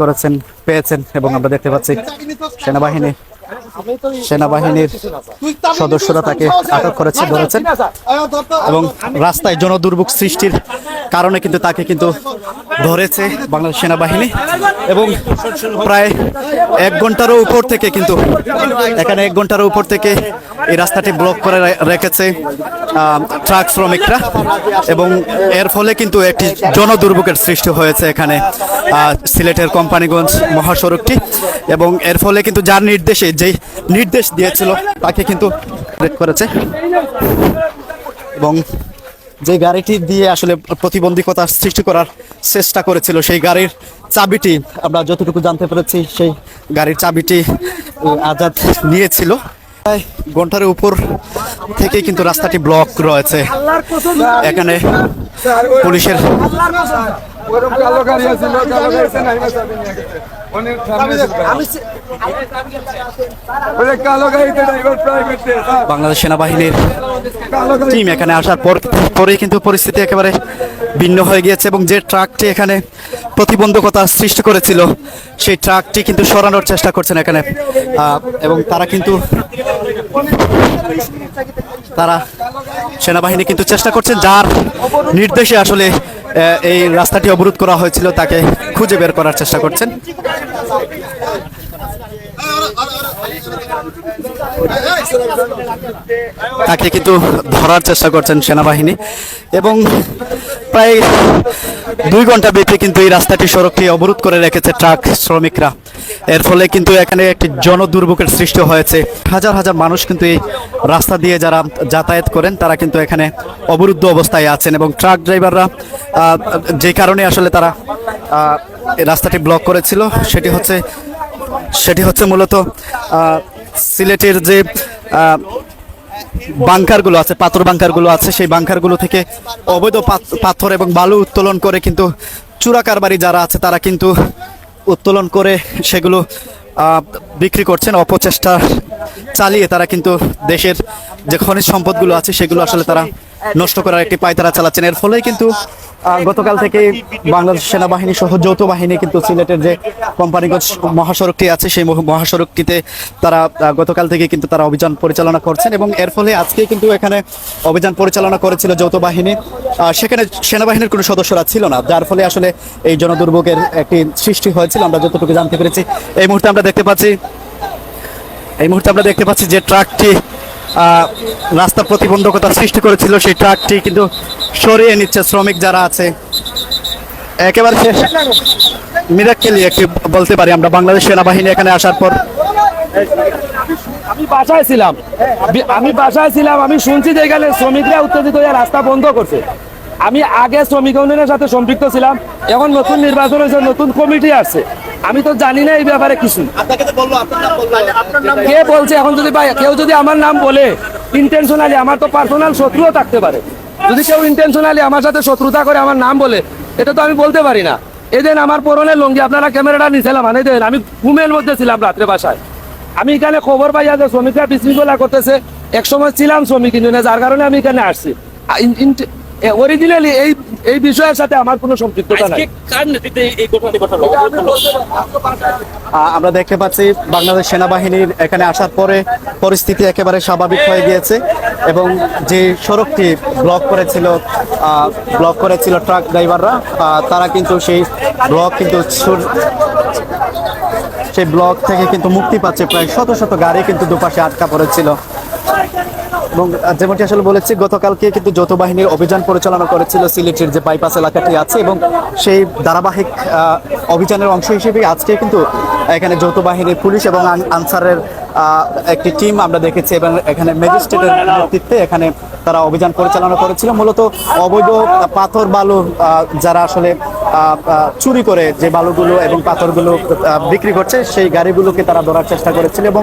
করেছেন, পেয়েছেন এবং আমরা দেখতে পাচ্ছি সেনাবাহিনী, সেনাবাহিনীর সদস্যরা তাকে আটক করেছে ধরেছেন এবং রাস্তায় জনদুর্ভোগ সৃষ্টির কারণে কিন্তু তাকে কিন্তু ধরেছে বাংলাদেশ সেনাবাহিনী এবং প্রায় এক ঘন্টারও উপর থেকে কিন্তু, এখানে এক ঘন্টারও উপর থেকে এই রাস্তাটি ব্লক করে রেখেছে ট্রাক শ্রমিকরা এবং এর ফলে কিন্তু একটি জনদুর্ভোগের সৃষ্টি হয়েছে এখানে সিলেটের কোম্পানিগঞ্জ মহাসড়কটি এবং এর ফলে কিন্তু যার নির্দেশে, যেই নির্দেশ দিয়েছিল তাকে কিন্তু করেছে এবং যে গাড়িটি দিয়ে আসলে প্রতিবন্ধকতা সৃষ্টি করার চেষ্টা করেছিল সেই গাড়ির চাবিটি আমরা যতটুকু জানতে পেরেছি সেই গাড়ির চাবিটি আজাদ নিয়েছিল। প্রায় ঘণ্টার উপর থেকে কিন্তু রাস্তাটি ব্লক রয়েছে। এখানে পুলিশের ওরকম কালো গাড়ি আছিল কালো গাড়ি আছে নাই মাসা নিয়ে গেছে। অনেক সামনে ছিল। ওই যে কালো গাড়িতে ড্রাইভার প্রাইভেট বাংলাদেশ সেনাবাহিনীর টিম এখানে আসার পর পরেই কিন্তু পরিস্থিতি একেবারে ভিন্ন হয়ে গিয়েছে এবং যে ট্রাকটি এখানে প্রতিবন্ধকতা সৃষ্টি করেছিল সেই ট্রাকটি কিন্তু সরানোর চেষ্টা করছেন এখানে। এবং তারা কিন্তু তারা সেনাবাহিনী কিন্তু চেষ্টা করছেন যার নির্দেশে আসলে এই রাস্তাটি অবরোধ করা হয়েছিল তাকে খুঁজে বের করার চেষ্টা করছেন। তাকে কিন্তু ধরার চেষ্টা করছেন সেনাবাহিনী। এবং প্রায় দুই ঘণ্টা ব্যাপী কিন্তু এই রাস্তাটি সড়কটি অবরোধ করে রেখেছে ট্রাক শ্রমিকরা। এর ফলে কিন্তু এখানে একটি জনদুর্ভোগের সৃষ্টি হয়েছে। হাজার হাজার মানুষ কিন্তু এই রাস্তা দিয়ে যারা যাতায়াত করেন, তারা কিন্তু এখানে অবরুদ্ধ অবস্থায় আছেন এবং ট্রাক ড্রাইভাররা যে কারণে আসলে তারা রাস্তাটি ব্লক করেছিল, সেটি হচ্ছে সেটি হচ্ছে মূলত সিলেটের যে বাংকারগুলো আছে, পাথর বাংকারগুলো আছে, সেই বাংকারগুলো থেকে অবৈধ পাথ- পাথর এবং বালু উত্তোলন করে কিন্তু চূড়া কারবারি যারা আছে, তারা কিন্তু উত্তোলন করে সেগুলো বিক্রি করছেন। অপচেষ্টা চালিয়ে তারা কিন্তু দেশের যে খনিজ সম্পদগুলো আছে, সেগুলো আসলে তারা নষ্ট করার একটি পায়তারা চালাচ্ছেন। এর ফলে কিন্তু গতকাল থেকে বাংলাদেশ সেনাবাহিনী সহ যৌথ বাহিনী কিন্তু সিলেটের যে কোম্পানিগঞ্জ মহাসড়কটি আছে, সেই মহাসড়কটিতে তারা গতকাল থেকে কিন্তু তারা অভিযান পরিচালনা করছেন এবং এর ফলে আজকে কিন্তু এখানে অভিযান পরিচালনা করেছিল যৌথ বাহিনী। সেখানে সেনাবাহিনীর কোনো সদস্যরা ছিল না, যার ফলে আসলে এই জনদুর্ভোগের একটি সৃষ্টি হয়েছিল। আমরা যতটুকু জানতে পেরেছি, এই মুহূর্তে আমরা দেখতে পাচ্ছি, এই মুহূর্তে আমরা দেখতে পাচ্ছি যে ট্রাকটি রাস্তা প্রতিবন্ধকতা সৃষ্টি করেছিল সেই ট্রাকটি, কিন্তু সরিয়ে নিচ্ছে শ্রমিক যারা আছে। একেবারে শেষ। মিরাক্কেলি একটি বলতে পারি আমরা, বাংলাদেশ সেনাবাহিনী এখানে আসার পর। আমি বাসায় ছিলাম। আমি বাসায় ছিলাম, আমি শুনছি যে এখানে শ্রমিকরা উত্তেজিত হয়ে রাস্তা বন্ধ করছে। আমি আগে শ্রমিক ইউনিয়নের সাথে সম্পৃক্ত ছিলাম, এখন নতুন নির্বাচন হয়েছে নতুন কমিটি আসছে। আমি তো জানি না এই ব্যাপারে কিছু। কে বলছে এখন যদি কেউ যদি আমার নাম বলে ইন্টেনশনালি আমার তো পার্সোনাল শত্রুও থাকতে পারে। যদি কেউ ইন্টেনশনালি আমার সাথে শত্রুতা করে আমার নাম বলে, এটা তো আমি বলতে পারি না। এদিন আমার পরনে লঙ্গি, আপনারা ক্যামেরাটা নিছিলাম মানে দেন, আমি ঘুমের মধ্যে ছিলাম রাত্রে বাসায়। আমি এখানে খবর পাইয়া যে শ্রমিকরা বিশৃঙ্খলা করতেছে। এক সময় ছিলাম শ্রমিক ইউনিয়নে, যার কারণে আমি এখানে আসছি। অরিজিনালি এই এই বিষয়ের সাথে আমার কোনো সম্পৃক্ততা নাই। আহ, আমরা দেখতে পাচ্ছি বাংলাদেশ সেনাবাহিনীর এখানে আসার পরে পরিস্থিতি একেবারে স্বাভাবিক হয়ে গিয়েছে এবং যে সড়কটি ব্লক করেছিল আহ, ব্লক করেছিল ট্রাক ড্রাইভাররা আহ, তারা কিন্তু সেই ব্লক কিন্তু সেই ব্লক থেকে কিন্তু মুক্তি পাচ্ছে। প্রায় শত শত গাড়ি কিন্তু দুপাশে আটকা পড়েছিল। এবং যেমনটি আসলে বলেছি, গতকালকে কিন্তু যৌথ বাহিনীর অভিযান পরিচালনা করেছিল সিলেটের যে বাইপাস এলাকাটি আছে এবং সেই ধারাবাহিক অভিযানের অংশ হিসেবে আজকে কিন্তু এখানে যৌথ বাহিনীর পুলিশ এবং আনসারের একটি টিম আমরা দেখেছি এবং এখানে ম্যাজিস্ট্রেটের নেতৃত্বে এখানে তারা অভিযান পরিচালনা করেছিল। মূলত অবৈধ পাথর, বালু যারা আসলে চুরি করে যে বালুগুলো এবং পাথরগুলো বিক্রি করছে, সেই গাড়িগুলোকে তারা ধরার চেষ্টা করেছিল এবং